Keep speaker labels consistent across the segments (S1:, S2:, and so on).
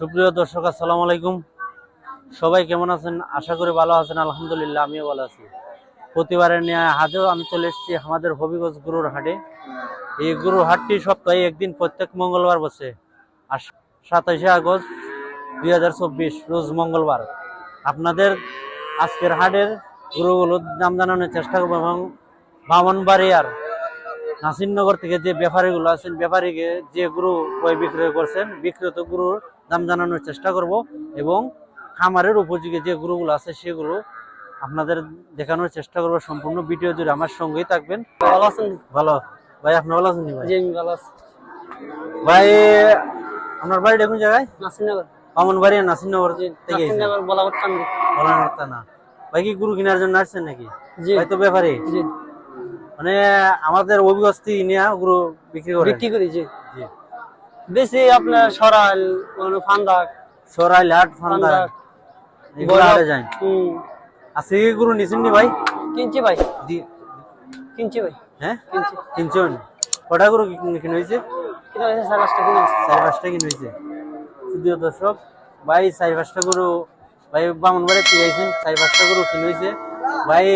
S1: সুপ্রিয় দর্শক, আসসালামু আলাইকুম। সবাই কেমন আছেন? আশা করি ভালো আছেন, আলহামদুলিল্লাহ, আমিও ভালো আছি। প্রতিবারের নিয়ে হাটেও আমি চলে এসেছি আমাদের হবিগঞ্জ গুরুর হাটে। এই গরুর হাটটি সপ্তাহে একদিন, প্রত্যেক মঙ্গলবার বসে। আর সাতাশে আগস্ট দুই হাজার চব্বিশ, রোজ মঙ্গলবার। আপনাদের আজকের হাটের গরুগুলোর দাম জানানোর চেষ্টা করব এবং বামনবাড়িয়ার নাসিরনগর থেকে যে ব্যাপারীগুলো আছেন, ব্যাপারীকে যে গরু ক্রয় বিক্রয় করছেন, বিক্রিত গরুর দাম জানানোর চেষ্টা করব এবং খামারের উপযোগী যে গরুগুলো আছে সেগুলো আপনাদের দেখানোর চেষ্টা করব। সম্পূর্ণ ভিডিও জুড়ে আমার সঙ্গেই থাকবেন।
S2: ভালো আছেন
S1: ভালো। ভাই আপনি ভালো আছেন ভাই?
S2: ভালো আছি।
S1: ভাই আপনার বাড়ি কোন জায়গায়? থেকে
S2: কান্দি
S1: বলার কথা ভাই কি গরু কেনার জন্য আসছেন নাকি?
S2: জি।
S1: ভাই তো ব্যাপারী।
S2: জি।
S1: মানে আমাদের অভিগস্তি নিয়ে গরু বিক্রি করে।
S2: বিক্রি করি জি। বেশি আপনার সরাইল কোনো ফান্দাক।
S1: সরাই লাট ফান্দা
S2: ফান্দাক।
S1: এগুলো আরে যায়
S2: হুম।
S1: আজকে কি গরু নিছেন নি ভাই?
S2: কিনছি ভাই।
S1: দি-
S2: কিনছি ভাই।
S1: হ্যাঁ?
S2: কিনছি।
S1: তিনজন কটা গরু কি- কিনে হয়েছে?
S2: কিনা হয়েছে সাড়ে পাঁচটা কিনে।
S1: চার পাঁচটা কিনে হয়েছে। যদিও দর্শক ভাই চার পাঁচটা গরু ভাই বামন বাড়ি থেকে আইছেন চার পাঁচটা গরু কিনে হয়েছে। ভাই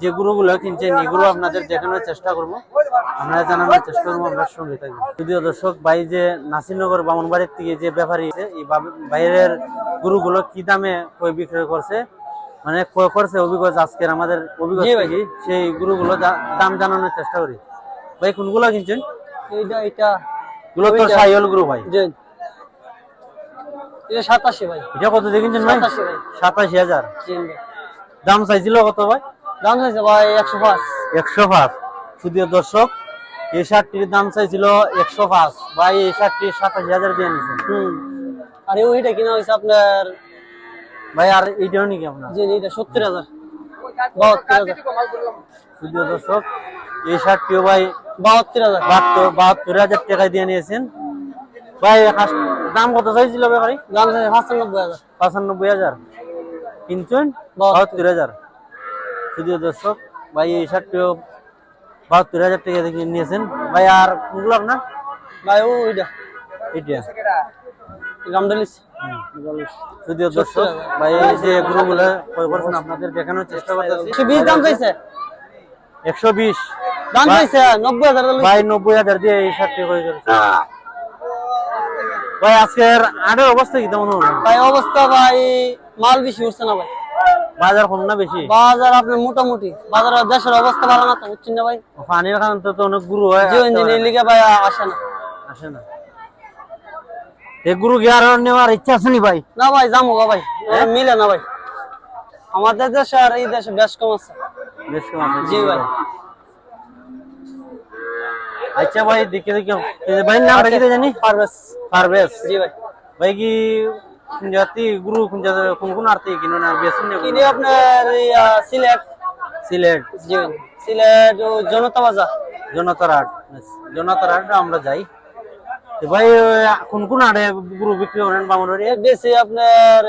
S1: যে গরুগুলো কিনছেন এগুলো আপনাদের দেখানোর চেষ্টা করব। আমরা জানানোর চেষ্টা করব আপনার সঙ্গে থাকব। যদিও দর্শক ভাই যে নাসিরনগর বামনবাড়ির থেকে যে ব্যাপারী আছে, এই বাইরের গরুগুলো কি দামে কই বিক্রয় করছে? মানে ক্রয় করছে অভিজ্ঞতা আজকের আমাদের
S2: ভাই।
S1: সেই গরুগুলো দাম জানানোর চেষ্টা করি। ভাই কোনগুলো কিনছেন?
S2: এইটা এটা
S1: এগুলো তো সাইল গরু ভাই।
S2: এটা সাতাশি ভাই।
S1: এটা কত দিয়ে কিনছেন ভাই?
S2: সাতাশি
S1: হাজার। দাম চাইছিল কত ভাই?
S2: দাম হয়েছে ভাই একশো পাঁচ।
S1: একশো পাঁচ। শুধু দর্শক এই শার্টটির দাম চাইছিল একশো পাঁচ। ভাই এই শার্টটি সাতাশি হাজার দিয়ে নিয়েছেন
S2: আর ওইটা কিনা হয়েছে আপনার?
S1: ভাই আর এইটাও নাকি আপনার?
S2: জি এটা সত্তর হাজার। বাহাত্তর হাজার।
S1: দর্শক এই শার্টটিও ভাই
S2: বাহাত্তর হাজার।
S1: বাহাত্তর বাহাত্তর হাজার টাকায় দিয়ে নিয়েছেন। ভাই দাম কত চাইছিল ব্যাপারি?
S2: দাম পাঁচানব্বই হাজার।
S1: পঁচানব্বই হাজার। কিনছেন? বাহাত্তর। হাজার। শুধু দর্শক ভাই এই শার্টটিও বাহাত্তর হাজার টাকা দিয়ে নিয়েছেন। ভাই আর কোনগুলো আপনার
S2: ভাই ও
S1: এটা যদিও দর্শক ভাই এই যে গরুগুলো ক্রয় করছেন আপনাদের দেখানোর চেষ্টা করতেছি?
S2: বিশ দাম চাইছে।
S1: একশো বিশ।
S2: দাম চাইছে নব্বই হাজার
S1: ভাই নব্বই হাজার দিয়ে এই ভাই আজকের আটের অবস্থা কি? তেমন
S2: ভাই অবস্থা ভাই মাল বেশি উঠছে না ভাই।
S1: বাজার কম না বেশি?
S2: বাজার আপনার মোটামুটি বাজার দেশের অবস্থা ভালো না তো বুঝছেন না ভাই?
S1: পানির কারণে তো অনেক গুরু হয়
S2: জিও ইঞ্জিনের লিগে ভাই আসে না।
S1: আসে না। এই গুরু কি আর নেওয়ার ইচ্ছা আছে নি ভাই?
S2: না ভাই যাব ভাই। মিলে না ভাই। আমাদের দেশে আর এই দেশে বেশ কম আছে।
S1: বেশ কম আছে।
S2: জি ভাই।
S1: আচ্ছা ভাই দেখে দেখে ভাই নাম রেখে জানি?
S2: পারবেশ
S1: পারবেশ
S2: জি ভাই।
S1: ভাই কি কোন জাতি গুরু কোন জাতি কোন কোন আরতি কিনো না বেশি না।
S2: কিনে আপনার সিলেট।
S1: সিলেট।
S2: জি সিলেট জনতা বাজার।
S1: জনতার হাট জনতার হাট আমরা যাই। ভাই কোন কোন গুরু বিক্রি করেন বামনবাড়ি?
S2: বেশি আপনার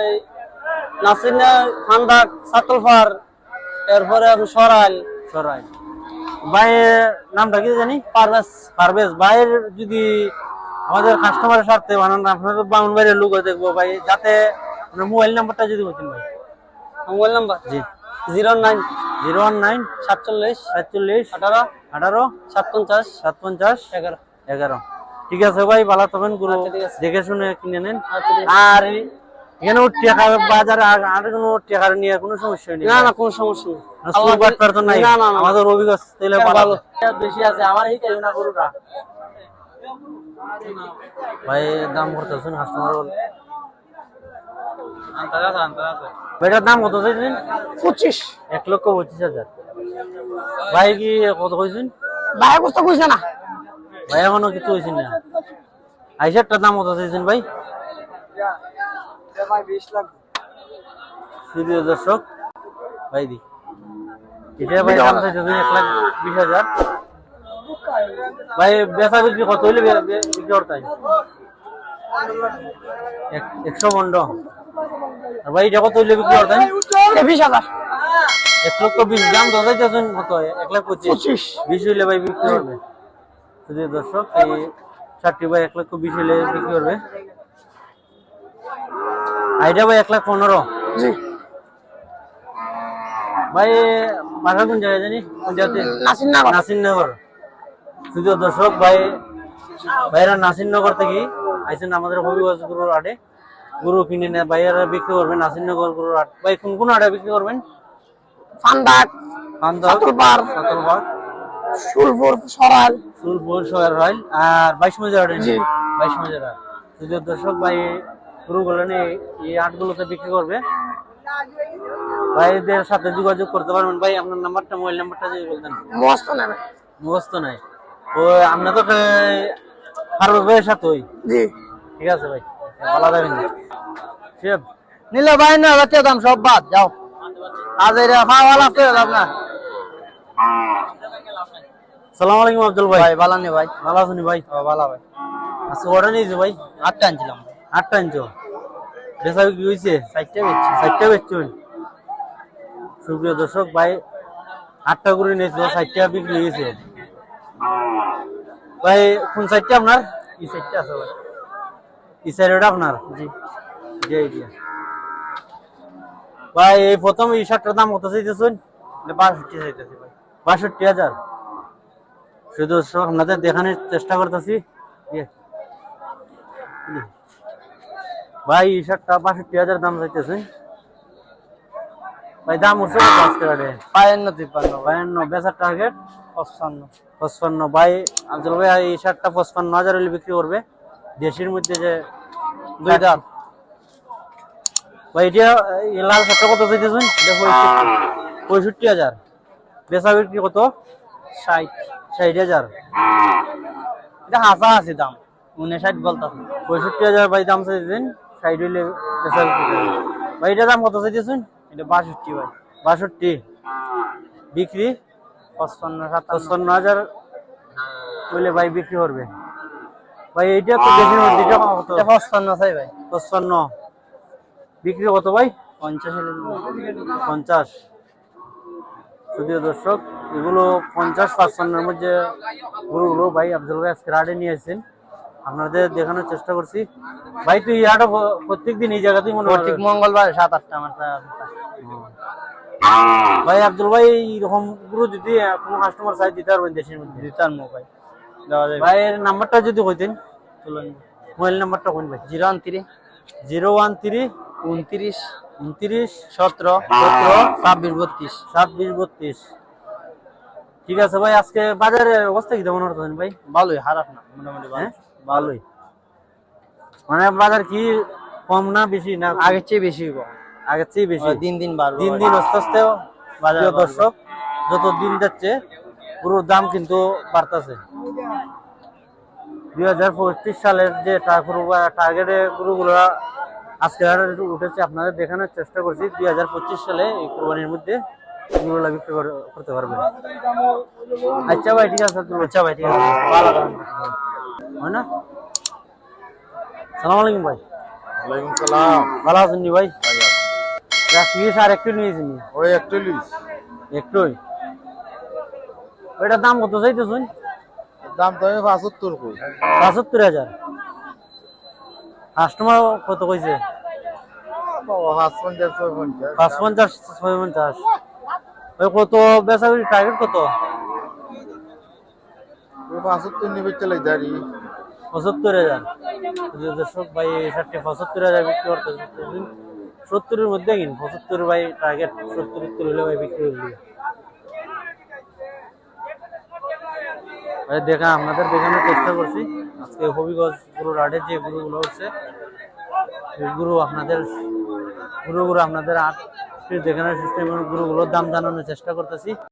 S2: নাসিনা ফান্দাক সাতলফার এরপরে আপনার সরাইল।
S1: সরাই ভাই নামটা কি জানি?
S2: পারবেশ
S1: পারভেজ। ভাইয়ের যদি আমাদের কাস্টমারের স্বার্থে বানান আপনার বামনবাড়ির লোক দেখব ভাই। যাতে মোবাইল নাম্বারটা যদি বলতেন ভাই।
S2: Mobile number
S1: ji.
S2: Zero nine
S1: zero one nine
S2: সাতচল্লিশ?
S1: সাতচল্লিশ
S2: আঠারো?
S1: আঠারো
S2: সাত পঞ্চাশ
S1: সাত পঞ্চাশ
S2: এগারো।
S1: এগারো। ঠিক আছে ভাই ভালো থাকবেন গুরু।
S2: আচ্ছা।
S1: দেখে শুনে কিনে নেন।
S2: আচ্ছা।
S1: আর এখানে টাকা বাজারে আর কোনো টাকার নিয়ে কোনো সমস্যা নেই।
S2: না না কোনো সমস্যা নেই।
S1: আমাদের অভিজ্ঞতা
S2: হ্যাঁ।
S1: বেশি আছে আমার এই না গরুটা ভাই দাম করতেছেন কাস্টমার বল। ভাইটার দাম কত চাইছেন?
S2: পঁচিশ।
S1: এক লক্ষ পঁচিশ হাজার। ভাই কি কত কইছেন?
S2: ভাই বুঝতে বুঝছে না।
S1: ভাই এখনও কিছু হয়েছে না। আইসারটার দাম কত চাইছেন ভাই? প্রিয় দর্শক ভাই দি। এটা ভাই দাম চাইছেন এক লাখ বিশ হাজার। ভাই বেচা বিক্রি কত হইলে বিক্রি করতে? এক- একশো আর ভাই এটা কত হইলে বিক্রি করতে হয়?
S2: বিশ হাজার।
S1: এক লক্ষ বিশ। দাম তো চাইতেছেন কত? এক লাখ পঁচিশ। বিশ হইলে ভাই বিক্রি করবে। যদি দর্শক এই চারটি ভাই এক লক্ষ বিশ হইলে বিক্রি করবে। আইডিয়া ভাই এক লাখ পনেরো। ভাই বাসা কোন জায়গায় জানি কোন জায়গাতে
S2: নাসিরনগর।
S1: শুধু দর্শক ভাই ভাইরা নাসিরনগর থেকে আইসেন আমাদের হবিগঞ্জ গরুর হাটে। গরু কিনে নেয় ভাইয়ারা বিক্রি করবেন নাসিরনগর গরুর হাট। ভাই কোন কোন হাটে বিক্রি করবেন?
S2: ফান্দাক সুলপুর
S1: সুলপুর আর বাইশ মজার হাটে
S2: জি।
S1: বাইশ মজার হাট। শুধু দর্শক ভাই এই হাটগুলোতে বিক্রি করবে। ভাইদের সাথে যোগাযোগ করতে পারবেন। ভাই আপনার নাম্বারটা মোবাইল নাম্বারটা যদি বলতেন।
S2: নেবে।
S1: মুখস্থ নাই। ও আমরা তো ফারুক ভাইয়ের সাথে ওই।
S2: জি।
S1: ঠিক আছে ভাই ভালো থাকবেন। শিব
S2: নিলে ভাই না জাতীয় দাম সব বাদ যাও। আজ না
S1: সালাম আলাইকুম আব্দুল ভাই।
S2: ভাই ভালো নেই ভাই?
S1: ভালো আছেন ভাই?
S2: ভালো ভাই।
S1: আজকে অর্ডার নিয়েছে ভাই?
S2: আটটা আনছিলাম।
S1: আটটা আনছো? বেসা বিক্রি হয়েছে
S2: চারটে বেচছি।
S1: ষাটটা বেচছেন সুপ্রিয় দর্শক ভাই আটটা করে নিয়েছিল ষাটটা বিক্রি হয়েছে ভাই কোন সাইডটা আপনার?
S2: কি চারটে আছে ভাই।
S1: এই সাইডটা আপনার?
S2: জি।
S1: জি জি। ভাই এই প্রথম এই শার্টটার দাম কত চাইতেছেন?
S2: বাষট্টি চাইতেছি ভাই।
S1: বাষট্টি হাজার? শুধু আপনাদের দেখানোর চেষ্টা করতেছি। ভাই এই শার্টটা বাষট্টি হাজার দাম চাইতেছে ভাই দাম উঠছে কত আজকে হাটে?
S2: তিপ্পান্ন।
S1: বায়ান্ন বেচার টার্গেট
S2: পঁচপান্ন।
S1: পঁচপান্ন। ভাই আব্দুল ভাই, এই শার্টটা পঁচপান্ন হাজার হলে বিক্রি করবে। দেশের মধ্যে যে
S2: দুই দাম
S1: ভাই, এটা লাল শার্টটা কত চাইতেছেন? পঁয়ষট্টি হাজার। বেচা বিক্রি কত?
S2: ষাট।
S1: ষাট হাজার।
S2: এটা হাসা আছে দাম। উনষাট বলতাছে
S1: পঁয়ষট্টি হাজার ভাই দাম চাইছেন ষাট হইলে বেচা বিক্রি ভাই এটা দাম কত চাইতেছেন?
S2: এটা বাষট্টি ভাই।
S1: বাষট্টি। বিক্রি?
S2: পঁচপান্ন সাতান্ন।
S1: হাজার হইলে ভাই বিক্রি করবে। ভাই এইটা তো মধ্যে এটা
S2: পঁচপান্ন চাই ভাই।
S1: পঁচপান্ন। বিক্রি কত ভাই?
S2: পঞ্চাশ
S1: পঞ্চাশ। যদিও দর্শক এগুলো পঞ্চাশ পাঁচপান্নের মধ্যে গরুগুলো ভাই আব্দুল ভাই আজকে হাটে নিয়ে আসছেন। আপনাদের দেখানোর চেষ্টা করছি। ভাই তুই হাটে প্রত্যেক দিন এই জায়গাতেই মনে হয়
S2: প্রত্যেক মঙ্গলবার সাত আটটা আমার
S1: ভাই আব্দুল ভাই এরকম গরু যদি কোনো কাস্টমার চাই দিতে পারবেন দেশের মধ্যে।
S2: দিতার মো ভাই।
S1: ভাইয়ের নাম্বারটা যদি কইতেন মোবাইল নাম্বারটা কোন ভাই।
S2: জিরো উনত্রিশ
S1: জিরো ওয়ান থ্রি।
S2: উনত্রিশ।
S1: উনত্রিশ
S2: সতেরো।
S1: সতেরো।
S2: ছাব্বিশ বত্রিশ।
S1: ছাব্বিশ বত্রিশ। ঠিক আছে ভাই আজকে বাজারের অবস্থা কি কেমন হতেন ভাই?
S2: ভালোই খারাপ না মোটামুটি ভালো।
S1: হ্যাঁ? ভালোই। মানে বাজার কি কম না বেশি না?
S2: আগের চেয়ে বেশি হইব
S1: আগের চেয়ে বেশি।
S2: দিন দিন বাড়বে।
S1: দিন দিন আস্তে প্রিয় দর্শক যত দিন যাচ্ছে গরুর দাম কিন্তু বাড়তেছে। দুই হাজার পঁচিশ সালের যে টার্গেটে গরুগুলো আজকে উঠেছে আপনাদের দেখানোর চেষ্টা করছি দুই হাজার পঁচিশ সালে এই কোরবানির মধ্যে গরুগুলো বিক্রি করে- করতে পারবেন আচ্ছা ভাই ঠিক আছে আচ্ছা ভাই ঠিক আছে। ভালো হয় না? সালাম আলাইকুম ভাই।
S3: ওয়ালাইকুম সালাম।
S1: ভালো আছেন ভাই? রাশিস আর একটু নিয়েছেন নি?
S3: ওই একটা লিস
S1: একটুই? ওইটার দাম কত চাইতেছেন?
S3: দাম তো আমি পাঁচাত্তর কই।
S1: পঁচাত্তর হাজার। কাস্টমার কত কইছে?
S3: পাঁচ পঞ্চাশ ছয় পঞ্চাশ
S1: ওই কত? বেচা টার্গেট কত?
S3: পাঁচাত্তর নিবে চলে দাঁড়ি।
S1: পঁচাত্তর হাজার। দর্শক ভাই এই শার্টটি পঁচাত্তর হাজার বিক্রি করতে সত্তরের মধ্যে কিন পঁচাত্তর ভাই টার্গেট সত্তর হলে ভাই বিক্রি করে দেখা, আপনাদের দেখানোর চেষ্টা করছি। আজকে হবিগঞ্জ গুরু রাডের যে গুরুগুলো হচ্ছে গুরু গরু আপনাদের গুরুগুরু আপনাদের আট দেখানোর সিস্টেমের গুরুগুলোর দাম জানানোর চেষ্টা করতেছি।